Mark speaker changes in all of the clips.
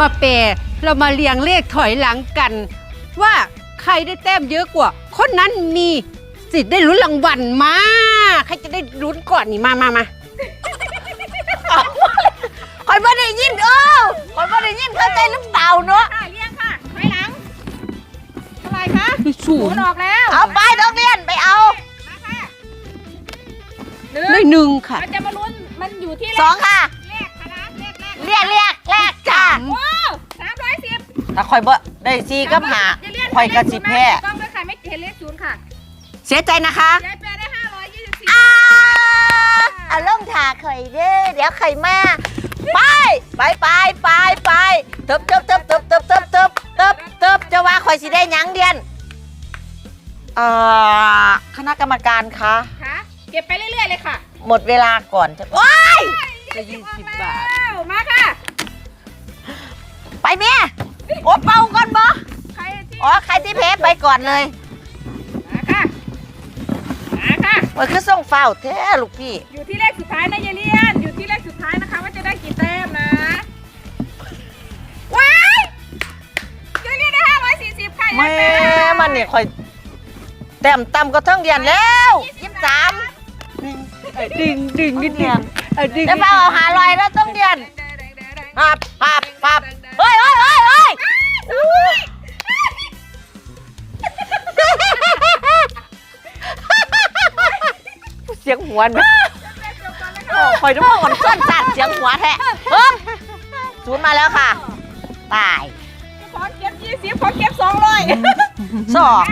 Speaker 1: มาแปรเรามาเรียงเลขถอยหลังกัน ว่าใครได้แต้มเยอะกว่า คนนั้นมีสิทธิ์ได้ลุ้นรางวัลมาใครจะได้ลุ้นก่อนนี่มามามา
Speaker 2: คอยบ่ได้ยินเออคอยบ่ได้ยินเข้าใจหรือเปล่าเนาะ
Speaker 3: ค่ะเรียงค่ะถอยหลังเท่าไหร่คะ
Speaker 1: สู
Speaker 3: ศู
Speaker 1: ง
Speaker 3: นย์ออกแล้ว
Speaker 2: เอาไปนักเรียนไปเอา
Speaker 3: มาค่ะหนึ่ง
Speaker 1: ได้หนึ่งค่ะ
Speaker 3: มันจะมาลุ้นมันอยู่ที่
Speaker 2: สองค่ะ
Speaker 3: เลขคณะเลขแรก
Speaker 2: เรียกเรียกแรก จ้า
Speaker 3: โอ้สามร้อยสิบ
Speaker 2: ถ้าคอยบ่ได้ซีกับหา
Speaker 3: อย่าเลื่อน
Speaker 2: คอยกระสิบแพ้
Speaker 3: ต้องด้วยค่ะไม่เห็นเลขศูนย์ค่ะ
Speaker 2: เสียใจนะคะ
Speaker 3: ยายแปรได้ห้าร้อยยี่สิบสี่
Speaker 2: อ้าเอาลงถาคอยเด้อเดี๋ยวคอยมาไปไปไปไปไปเติบเติบเติบเติบเติบเติบเติบเติบเติบจะว่าคอยสิได้หยังเดียนเอ่อคณะกรรมการคะ
Speaker 3: ค่ะเก็บไปเรื่อยๆเลยค่ะ
Speaker 2: หมดเวลาก่อนจะว้าย
Speaker 1: จะยี่สิบบาท
Speaker 3: แล้วมาค่ะ
Speaker 2: ไป เมียโอ้เป่าก่อนบ่
Speaker 3: ใครที่
Speaker 2: อ๋อใครที่เพไปก่อนเลย
Speaker 3: มาค่ะมาค่ะ
Speaker 2: มันคือส่งเฝ้าวแท้ลูกพี่
Speaker 3: อยู่ที่เลขสุดท้ายนะยายเลียน อยู่ที่เลขสุดท้ายนะคะ ว่าจะได้กี่แต้มนะว้ายยายเลียนได้ห้าร้อยสี่สิบค่ะ
Speaker 2: แม่
Speaker 3: ยายแปรได้
Speaker 2: มันนี่คอยแต้มต่ำก็ทั้งเดือนแล้วยี่สิบสาม
Speaker 1: ดึงดึงนิดนึงอะดึง
Speaker 2: ได้เปล่าเอาหาลอยแล้วต้องเดือนปับปับปับ เฮ้ยเฮ้ยเฮ้ยเฮ้ยเสียงหัวนะคอยดูว่ามันส้นจัดเสียงหัวแท้เฮ้ยศูนย์มาแล้วค่ะ ตาย
Speaker 3: ขอเก็บยี่สิบขอเก็บสองร้อย
Speaker 2: สอง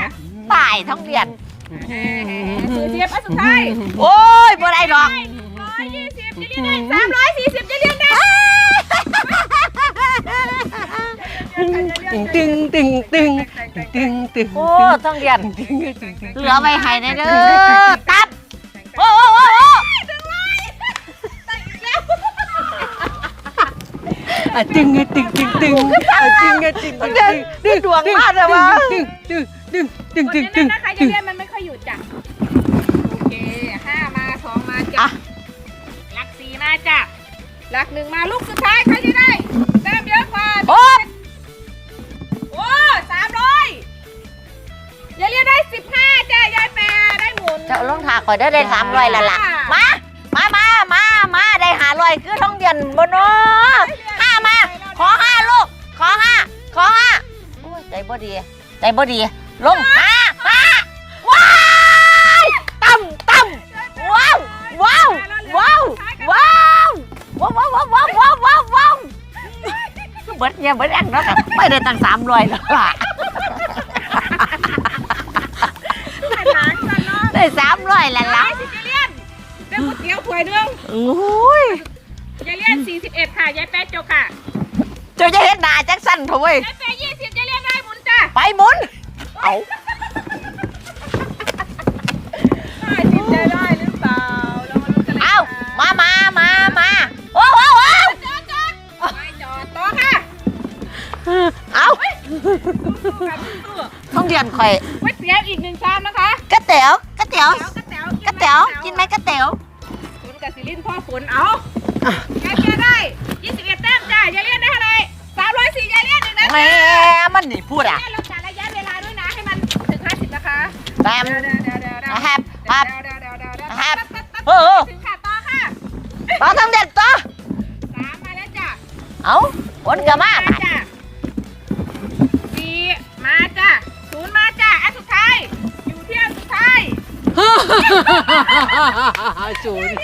Speaker 2: ตายทั้งเดือน
Speaker 3: สี่สิบอันสุดท้าย
Speaker 2: โอ้ยบ่ได้ดอก
Speaker 3: ร้อยยี่สิบยายเลียนได้สามร้อยสี่สิบยายเลียนได้
Speaker 1: ตึงตึงตึงตึงตึงตึง
Speaker 2: โอ้ทั้งเดือน
Speaker 1: ตึงตึงตึง
Speaker 2: เหลือไว้ให้ในเด้อตับโอ้โอ้โอ้โอ้
Speaker 1: อะตึงตึงตึงตึงอะตึงอะตึงตึงตึง
Speaker 2: ดึงดวงมากเลยวะ
Speaker 1: ตึงตึงตึงตึงตึ
Speaker 3: ด
Speaker 1: งตึง
Speaker 3: นะคะยา
Speaker 1: ตึง
Speaker 3: เลียนมันไม่ค่อยหยุดจ้ะโอเคห้ามาสองมาจ้ะลักสี่มาจ้ะลักหนึ่งมาลูกสุดท้ายใครจะได้แต้มเยอะกว่า
Speaker 2: โอ้
Speaker 3: สิบห้าเจ้ยายแม่ได้หมุน
Speaker 2: เจ้าลุงถาก่อยได้เด้สามรอยละล่ะ มา มามามามาได้หารอยคือท้องเดือนบนเนาะห้ามา ขอห้าลูก ขอห้า ขอห้าใจบ่ดี ใจบ่ดี ลงห้าห้าว้ายตั้มตั้มว้าว ว้าว ว้าว ว้าว ว้าวว้าวว้าวว้าวว้าวว้าวเบิดเนี่ยเบิดแองแล้วแต่ไม่ได้ตั้งสามร้อยหรอวล่ะ
Speaker 3: กันเนาะ
Speaker 2: ได้สามร้อยแล้วล่ะ
Speaker 3: ได้สิยายเลียนได้ก๋วยเตี๋ยวถ้วยหนึง
Speaker 2: โอ้ย
Speaker 3: ยายเลียนสี่สิบเอ็ดค่ะยายแปรจบค่ะ
Speaker 2: เจ้าจะเห็นหน้าจักสั้นเถอะเว้ย
Speaker 3: ยายแปรยี่สิบยายเลียนได้หมุนจ้ะ
Speaker 2: ไปหมุนเอา
Speaker 3: ได้สิจะได้หรือเปล่าเรามาลุ้นกันเลย
Speaker 2: เอา
Speaker 3: ค่ะ
Speaker 2: มามามามาโอ้โหโอ้
Speaker 3: จอดจอดไม่จอดต่อค่ะ
Speaker 2: เอา
Speaker 3: สู้ๆค่ะสู้
Speaker 2: ท้องเดือนข่อย
Speaker 3: ๆก๋วยเตี๋ยวอีกหนึ่งชามนะคะ
Speaker 2: กระเต๋วกระเต๋ว
Speaker 3: กระเต๋ว
Speaker 2: กระเต๋วกินไหมกระเต๋ว
Speaker 3: ฝนกับสิลินพ่อฝนเอายายเลียนได้ยี่สิบเอ็ดแต้มจ้ะยายเลียนได้เท่าไหร่สามร้อยสี่ยายเลียนอีกนะ
Speaker 2: แม่มันนี่พูดอะ
Speaker 3: แม่เราจัดระยะเวลาด้วยนะให้มันถึงห้าสิบนะคะ
Speaker 2: แตม
Speaker 3: เดี๋ยวเดี๋ยวเดี๋ยวเดี๋ยวเดี๋ยว
Speaker 2: แฮปฮับ
Speaker 3: เดี๋ยวเดี๋ยวเดี๋ยวเดี๋ยว
Speaker 2: แฮป
Speaker 3: ตัดตัด
Speaker 2: เออ
Speaker 3: ถึงค่ะต่อค่ะ
Speaker 2: ต่อท้องเดือนต่อ
Speaker 3: สามมาแล้วจ้ะ
Speaker 2: เอาฝนกระมา
Speaker 3: ศูนย์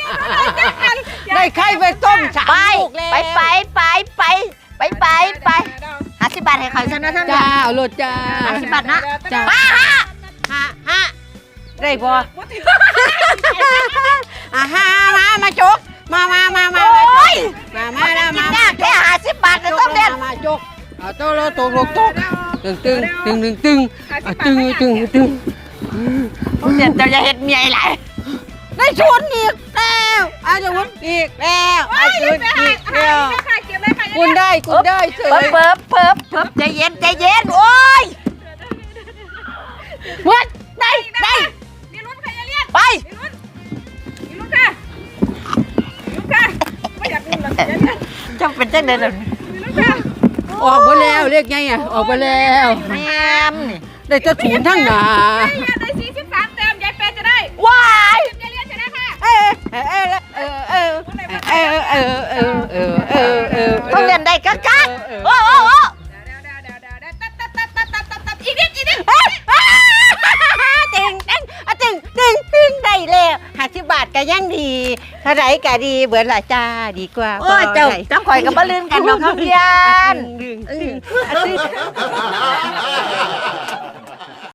Speaker 1: ได้ไข่ไปต้มสาม
Speaker 2: ไป
Speaker 1: ลูกแล้ว
Speaker 2: ไปไปไปไปไปไปไปหาสิบบาทให้ข่อยซะนะท่านเดือ
Speaker 1: จ้านเอาโลดจ้า
Speaker 2: ห้าสิบบาทนะ
Speaker 1: จ้า
Speaker 2: มาฮะ
Speaker 1: ฮะฮะได้บ่อะฮะมามาจกมามามามา
Speaker 2: โอ้ย
Speaker 1: มามามา
Speaker 2: กิน
Speaker 1: มายา
Speaker 2: กแค่หาสิบบาทเลยต้องเดือน
Speaker 1: มาจกเอาโตโลตกลกตกตึงตึงตึงตึงตึงอะตึงตึงตึง
Speaker 2: ต้อง เดือนเจ้าจะเห็ดเมียไร
Speaker 1: ได้ชุนอีกแล้วอาจารย์อีกแล้วอาชุนอีกแล้ว
Speaker 3: เก็บเลยค่ะ
Speaker 1: คุณได้คุณได้เฉ
Speaker 2: เพิ่
Speaker 1: ย
Speaker 2: มเพิ่มเพิ่มเพิ่มใจเย็นใจเย็นโอ้ย
Speaker 1: วัดได้
Speaker 3: ได้
Speaker 1: ได้
Speaker 3: มีลุ้นค่ะอย่าเลี่ยน
Speaker 2: ไป
Speaker 3: มีลุ้นมีลุ้นค่ะมีลุ้นค่ะไม่อยากลุ้นหรอกอย่าเลี่ยน
Speaker 2: จะเป็นจังเดินเลย
Speaker 3: มีลุ้นค่ะ
Speaker 1: ออกมาแล้วเรียกไงอะออกมาแล้ว
Speaker 2: แม่มนี่
Speaker 1: ได้จะถูนทั้งหนา
Speaker 3: ยายเลียนได้สี่สิบสามแต้มยายเปย์จะได้
Speaker 2: ว้าย
Speaker 3: ยายเลียนชนะค่ะ
Speaker 1: เออเออเออเออเออเออเออเออเออเออ
Speaker 2: ต้องเรียนได้กัก
Speaker 1: ดีเท่าไหรก็ดีเบิดละจ้าดีกว่า
Speaker 2: โอ้ยเจ้าจังข่อยกับบ่ลืมกันเนาะครับเรียน
Speaker 1: ตึงตึงตึง